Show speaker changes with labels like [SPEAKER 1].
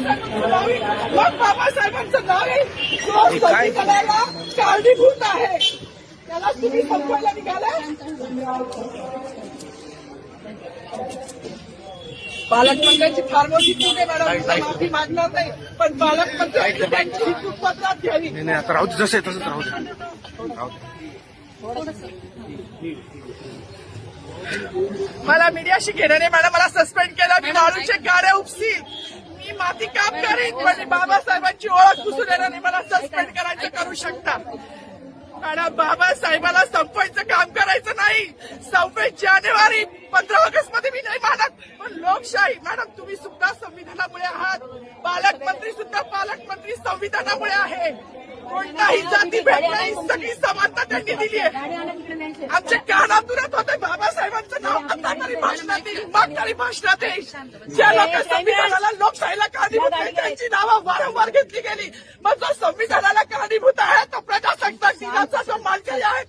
[SPEAKER 1] मग बाबासाहेबांचं नाव संविधानाला कारणीभूत आहे. त्याला तुम्ही संपवायला निघाला? पालकमंत्र्यांची फार मोठी चूक आहे मॅडम. माफी मागणार नाही. पण पालकमंत्र्यांनी त्यांची ही चूक पत्रात घ्यावी.
[SPEAKER 2] नाही नाही आता राहू जसं तसंच राहू दे.
[SPEAKER 1] मला मीडियाशी घेणं नाही मॅडम. मला सस्पेंड केलं. मी मारूचे गाड्या उपसील. ती काम करीन. पण म्हणजे बाबासाहेबांची ओळख पुसून येणार मला सस्पेंड करायचं करू शकता. मॅडम बाबासाहेबाला संपवायचं काम करायचं नाही. सव्वीस जानेवारी पंधरा ऑगस्टमध्ये मी नाही मानत. पण लोकशाही मॅडम तुम्ही सुद्धा संविधानामुळे आहात. पालकमंत्री सुद्धा पालकमंत्री संविधानामुळे आहे. कोणताही जाती भेट नाही. सगळी समानता त्यांनी दिली आहे. आमच्या कानातूनच होते बाबासाहेबांचं नाव आता तरी भाषणात येईल मग तरी भाषणात येईल ज्या लोक संविधानाला लोकशाहीला कारणीभूत नावं वारंवार घेतली गेली. मग जो संविधानाला कारणीभूत आहे तो प्रजासत्ताक दिनाचा जो मानकरी आहे